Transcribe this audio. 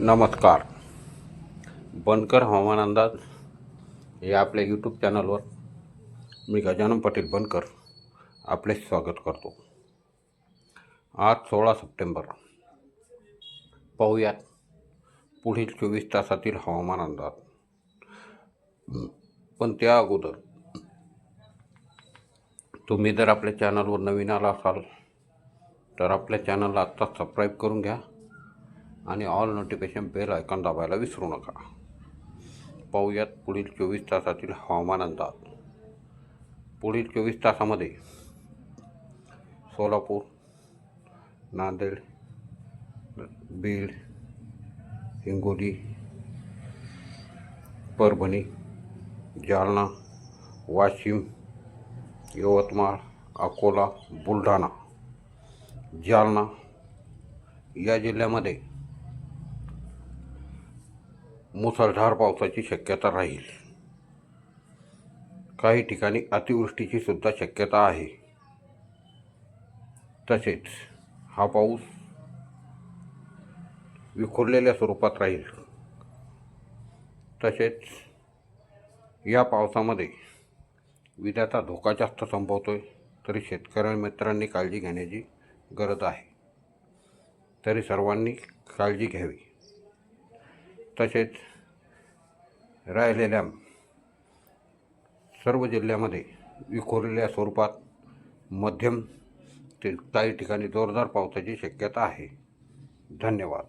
नमस्कार. बनकर हवामान अंदाज हे आपल्या यूट्यूब चॅनलवर मी गजानन पाटील बनकर आपले स्वागत करतो. आज सोळा सप्टेंबर. पाहूयात पुढील चोवीस तासातील हवामान अंदाज. पण त्या अगोदर तुम्ही जर आपल्या चॅनलवर नवीन आला असाल तर आपल्या चॅनलला आत्ताच सबस्क्राईब करून घ्या. आणि ऑल नोटिफिकेशन बेल आयकॉन दाबायला विसरू नका. पाहूयात पुढील चोवीस तासातील हवामान अंदाज. पुढील चोवीस तासामध्ये सोलापूर नांदेड बीड हिंगोली परभणी जालना वाशिम यवतमाळ अकोला बुलढाणा जालना या जिल्ह्यामध्ये मुसळधार पावसाची शक्यता राहील. काही ठिकाणी अतिवृष्टीची सुद्धा शक्यता आहे. तसेच हा पाऊस विखुरलेल्या स्वरूपात राहील. तसेच या पावसामध्ये विद्याचा धोका जास्त संभवतोय तरी शेतकऱ्या मित्रांनी काळजी घेण्याची गरज आहे. तरी सर्वांनी काळजी घ्यावी. तसेच राहिलेल्या सर्व जिल्ह्यामध्ये विखुरलेल्या स्वरूपात मध्यम ते काही ठिकाणी जोरदार पावसाची शक्यता आहे. धन्यवाद.